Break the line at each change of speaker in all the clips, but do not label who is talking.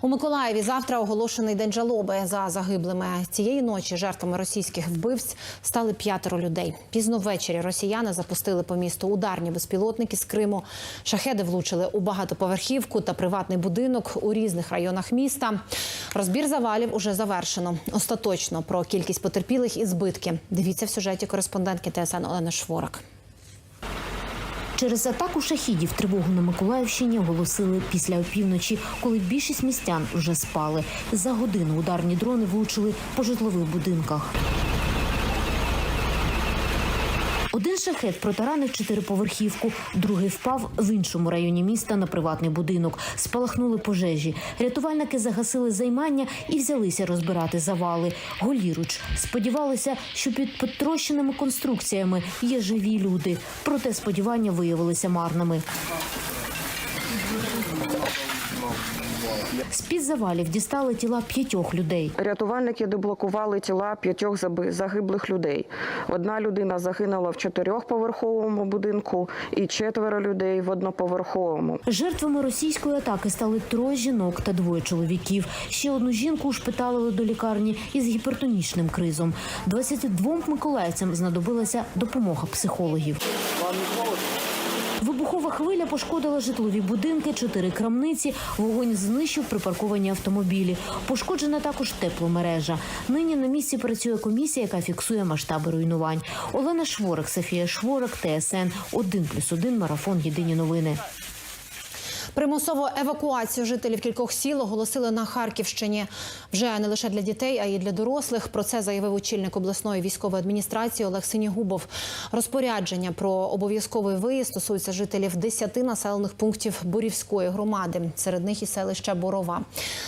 У Миколаєві завтра оголошений день жалоби за загиблими. Цієї ночі жертвами російських вбивць стали п'ятеро людей. Пізно ввечері росіяни запустили по місту ударні безпілотники з Криму. Шахеди влучили у багатоповерхівку та приватний будинок у різних районах міста. Розбір завалів уже завершено. Остаточно про кількість потерпілих і збитки. Дивіться в сюжеті кореспондентки ТСН Олени Шворак.
Через атаку шахідів тривогу на Миколаївщині оголосили після опівночі, коли більшість містян вже спали. За годину ударні дрони влучили по житлових будинках. Один шахет протаранив чотириповерхівку, другий впав в іншому районі міста на приватний будинок. Спалахнули пожежі. Рятувальники загасили займання і взялися розбирати завали. Голіруч сподівалися, що під потрощеними конструкціями є живі люди. Проте сподівання виявилися марними. З-під завалів дістали тіла п'ятьох людей.
Рятувальники деблокували тіла п'ятьох загиблих людей. Одна людина загинула в чотирьохповерховому будинку і четверо людей в одноповерховому.
Жертвами російської атаки стали троє жінок та двоє чоловіків. Ще одну жінку ушпиталили до лікарні із гіпертонічним кризом. 22 миколаївцям знадобилася допомога психологів. Вибухова хвиля пошкодила житлові будинки, чотири крамниці. Вогонь знищив припарковані автомобілі. Пошкоджена також тепломережа. Нині на місці працює комісія, яка фіксує масштаби руйнувань. Олена Шворик, Софія Шворик, ТСН 1+,1, Марафон. Єдині новини.
Примусову евакуацію жителів кількох сіл оголосили на Харківщині вже не лише для дітей, а й для дорослих. Про це заявив очільник обласної військової адміністрації Олег Синігубов. Розпорядження про обов'язковий виїзд стосується жителів 10 населених пунктів Бурівської громади. Серед них і селища Борова.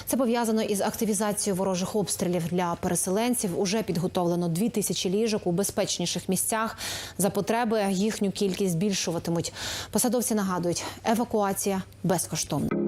Це пов'язано із активізацією ворожих обстрілів для переселенців. Уже підготовлено 2 тисячі ліжок у безпечніших місцях. За потреби їхню кількість збільшуватимуть. Посадовці нагадують, евакуація безкоштовна.